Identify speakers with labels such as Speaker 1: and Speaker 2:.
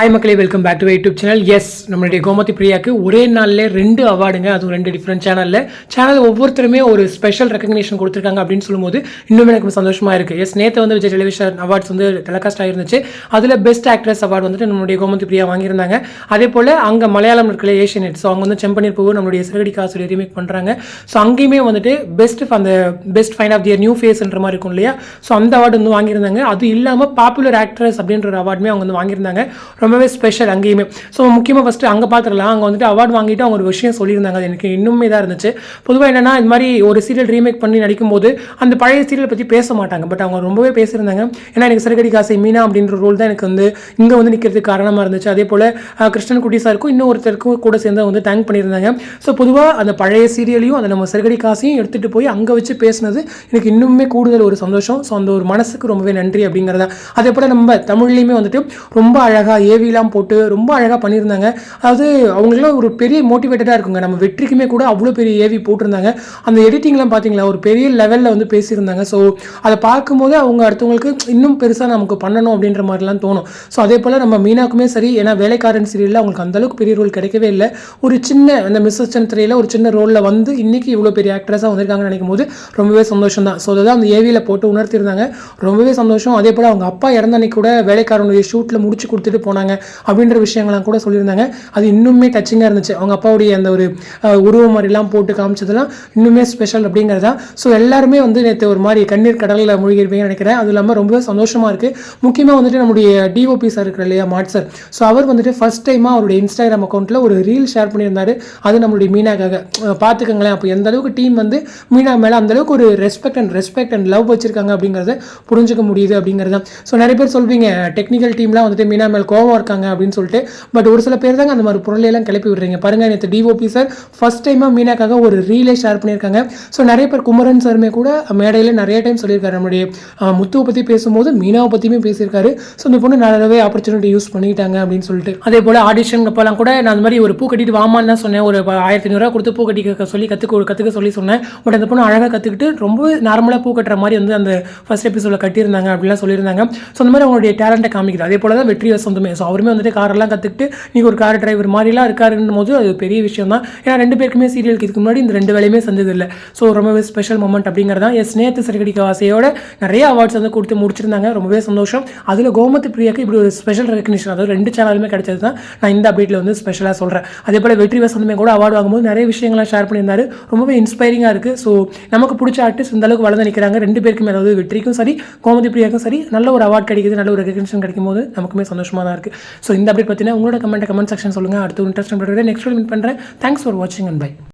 Speaker 1: Hi மக்களே welcome back to YouTube channel yes நம்மளுடைய கோமதி பிரியாக்கு ஒரே நாளில் ரெண்டு அவார்டுங்க. அதுவும் ரெண்டு டிஃப்ரெண்ட் சேனலில் சேனல் ஒவ்வொருத்தருமே ஒரு ஸ்பெஷல் ரெக்கக்னேஷன் கொடுத்துருக்காங்க அப்படின்னு சொல்லும்போது இன்னும் எனக்கு சந்தோஷமாக இருக்குது எஸ் நேற்று வந்து விஜய் டெலிவிஷன் அவார்ட்ஸ் வந்து டெலகாஸ்ட் ஆகிருந்துச்சு அதில் பெஸ்ட் ஆக்ட்ரஸ் அவார்டு வந்துட்டு நம்மளுடைய கோமதி பிரியா வாங்கியிருந்தாங்க. அதே போல் அங்கே மலையாளம் இருக்கிற ஏஷியன் நெட் ஸோ அவங்க வந்து செம்பனீர் பூ நம்மளுடைய சிறகடி காசு ரீமேக் பண்ணுறாங்க ஸோ அங்கேயுமே வந்துட்டு பெஸ்ட் அந்த best find of the year new ஃபேஸ்ன்ற மாதிரி இருக்கும் இல்லையா? ஸோ அந்த அவார்டு வந்து வாங்கியிருந்தாங்க. அது இல்லாமல் பாப்புலர் ஆக்ட்ரஸ் அப்படின்ற ஒரு அவார்டுமே அவங்க வந்து வாங்கியிருந்தாங்க. ரொம்பவே ஸ்பெஷல் அங்கேயுமே. ஸோ முக்கியமாக ஃபஸ்ட்டு அங்கே பார்த்துடலாம் அங்கே வந்துட்டு அவார்டு வாங்கிட்டு அவங்க ஒரு விஷயம் சொல்லியிருந்தாங்க. அது எனக்கு இன்னுமே தான் இருந்துச்சு. பொதுவாக என்னன்னா இந்த மாதிரி ஒரு சீரியல் ரீமேக் பண்ணி நடிக்கும்போது அந்த பழைய சீரியல் பற்றி பேச மாட்டாங்க. பட் அவங்க ரொம்பவே பேசியிருந்தாங்க. ஏன்னா எனக்கு சிறகடி காசை மீனா அப்படின்ற ரோல் தான் எனக்கு வந்து இங்கே வந்து நிற்கிறதுக்கு காரணமாக இருந்துச்சு. அதே போல் கிருஷ்ணன் குட்டி சாருக்கும் இன்னொருத்தருக்கும் கூட சேர்ந்து வந்து தேங்க் பண்ணியிருந்தாங்க. ஸோ பொதுவாக அந்த பழைய சீரியலையும் அந்த நம்ம சிறகடி காசையும் எடுத்துகிட்டு போய் அங்கே வச்சு பேசினது எனக்கு இன்னுமே கூடுதல் ஒரு சந்தோஷம். ஸோ அந்த ஒரு மனசுக்கு ரொம்பவே நன்றி அப்படிங்கிறத. அதே போல் நம்ம தமிழ்லையுமே வந்துட்டு ரொம்ப அழகாக ஏவிலாம் போட்டு ரொம்ப அழகாக பண்ணியிருந்தாங்க. அதாவது அவங்களுக்குலாம் ஒரு பெரிய மோட்டிவேட்டடாக இருக்குங்க. நம்ம வெற்றிக்குமே கூட அவ்வளோ பெரிய ஏவி போட்டிருந்தாங்க. அந்த எடிட்டிங்லாம் பார்த்தீங்களா ஒரு பெரிய லெவலில் வந்து பேசியிருந்தாங்க. ஸோ அதை பார்க்கும்போது அவங்க அடுத்தவங்களுக்கு இன்னும் பெருசாக நமக்கு பண்ணணும் அப்படின்ற மாதிரிலாம் தோணும். ஸோ அதே போல் நம்ம மீனாக்குமே சரி ஏன்னா வேலைக்காரன் சீரியலில் அவங்களுக்கு அந்த அளவுக்கு பெரிய ரோல் கிடைக்கவே இல்லை. ஒரு சின்ன அந்த மிஸ்ஸஸ் சந்திரையில் ஒரு சின்ன ரோலில் வந்து இன்னைக்கு இவ்வளோ பெரிய ஆக்ட்ரஸாக வந்திருக்காங்கன்னு நினைக்கும் போது ரொம்பவே சந்தோஷம் தான். ஸோ அதுதான் அந்த ஏவியில் போட்டு உணர்த்திருந்தாங்க ரொம்பவே சந்தோஷம். அதே போல் அவங்க அப்பா இறந்த அன்னைக்கு கூட வேலைக்காரனுடைய ஷூட்டில் முடிச்சு கொடுத்துட்டு போனாங்க. அப்படின்ற விஷயங்கள்லாம் கூட சொல்லியிருந்தாங்க. அது இன்னுமே டச்சிங்காக இருந்துச்சு. அவங்க அப்பாவுடைய அந்த ஒரு உருவம் மாதிரிலாம் போட்டு காமிச்சதெல்லாம் இன்னுமே ஸ்பெஷல் அப்படிங்கிறதா. ஸோ எல்லாருமே வந்து நேற்று ஒரு மாதிரி கண்ணீர் கடலில் மூழ்கிருப்பீங்கன்னு நினைக்கிறேன். அது இல்லாமல் ரொம்பவே சந்தோஷமாக இருக்குது முக்கியமாக வந்துட்டு நம்முடைய டிஓபி சார் இருக்கிற இல்லையா மாட் சார் ஸோ அவர் வந்துட்டு ஃபர்ஸ்ட் டைமாக அவருடைய இன்ஸ்டாகிராம் அக்கௌண்ட்டில் ஒரு ரீல் ஷேர் பண்ணியிருந்தார். அது நம்மளுடைய மீனாக்காக. பார்த்துக்கங்களேன். அப்போ எந்த அளவுக்கு டீம் வந்து மீனா மேலே அந்தளவுக்கு ஒரு respect and respect and love வச்சிருக்காங்க அப்படிங்கிறத புரிஞ்சுக்க முடியுது அப்படிங்கிறது தான் ஸோ நிறைய பேர் சொல்வீங்க டெக்னிக்கல் டீம்லாம் வந்துட்டு மீனா மேல் கோவம் இருக்காங்க அப்படின்னு சொல்லிட்டு பட் ஒரு சில பேர் தாங்க அந்த மாதிரி பொருளையெல்லாம் கிளப்பி விடுறீங்க. பாருங்க நேற்று டிஓபி சார் ஃபர்ஸ்ட் டைமாக மீனாக்காக ஒரு ரீலே ஷேர் பண்ணியிருக்காங்க. ஸோ நிறைய பேர் குமரன் சாருமே கூட மேடையில் நிறைய டைம் சொல்லியிருக்காரு. நம்மளுடைய முத்துவை பற்றி பேசும்போது மீனாவை பற்றியுமே பேசியிருக்காரு. ஸோ இந்த பொண்ணு நல்லாவே ஆப்பர்ச்சுனிட்டி யூஸ் பண்ணிக்கிட்டாங்க அப்படின்னு சொல்லிட்டு. அதே போல் ஆடிஷன் அப்போலாம் கூட நான் அந்த மாதிரி ஒரு பூ கட்டிட்டு வாமான்னு தான் சொன்னேன். ஒரு ஆயிரத்தி ஐநூறுரூவா கொடுத்து பூ கட்டிக்க சொல்லி கற்றுக்க கற்றுக்க சொல்லி சொன்னேன். பட் அந்த பொண்ணு அழகாக கற்றுக்கிட்டு ரொம்ப நார்மலாக பூ கட்டுற மாதிரி வந்து அந்த ஃபர்ஸ்ட் எபிசோடில் கட்டியிருந்தாங்க அப்படிலாம் சொல்லியிருந்தாங்க. ஸோ அந்த மாதிரி அவங்களுடைய டேலண்ட்டை காமிக்குது. அதே போல் தான் வெற்றி வசந்தமே ஸோ அவருமே வந்துட்டு காரெல்லாம் கற்றுக்கிட்டு நீங்கள் ஒரு கார் டிரைவர் மாதிரிலாம் இருக்காருன்னும் போது அது பெரிய விஷயம் தான் ஏன்னா ரெண்டு பேருக்குமே சீரியலுக்கு இதுக்கு முன்னாடி இந்த ரெண்டு வேலையுமே சந்ததில்லை ஸோ ரொம்பவே ஸ்பெஷல் மூமெண்ட் அப்படிங்கிறது தான் எஸ் நேற்று சிறுகடிக்க வாசையோட நிறைய அவார்ட்ஸ் வந்து கொடுத்து முடிச்சிருந்தாங்க. ரொம்பவே சந்தோஷம். அதில் கோமத்து பிரியாக்கு இப்படி ஒரு ஸ்பெஷல் ரெக்கக்னிஷன் அதாவது ரெண்டு சேனலுமே கிடைச்சது தான் நான் இந்த அப்டேட்டில் வந்து ஸ்பெஷலாக சொல்கிறேன் அதே போல் வெற்றி வசந்தமே கூட அவார்டு வாங்கும்போது நிறைய விஷயங்கள்லாம் ஷேர் பண்ணியிருந்தாரு. ரொம்பவே இன்ஸ்பைரிங்காக இருக்குது ஸோ நமக்கு பிடிச்ச ஆர்டிஸ்ட் இந்த அளவுக்கு வளர்ந்து நிற்கிறாங்க ரெண்டு பேருக்குமே அதாவது வெற்றிக்கும் சரி கோமதி பிரியாக்கும் சரி நல்ல ஒரு அவார்ட் கிடைக்குது நல்ல ஒரு ரெகக்னிஷன் கிடைக்கும் போது நமக்குமே சந்தோஷமாக தான் இருக்குது ஸோ இந்த அப்டேட் பார்த்தீங்கன்னா உங்களோட கமெண்ட் கமெண்ட் செக்ஷன் சொல்லுங்கள் அடுத்து இன்ட்ரெஸ்ட் நெக்ஸ்ட் மீட் பண்ணுறேன் தேங்க்ஸ் ஃபார் வாட்சிங் அண்ட் பை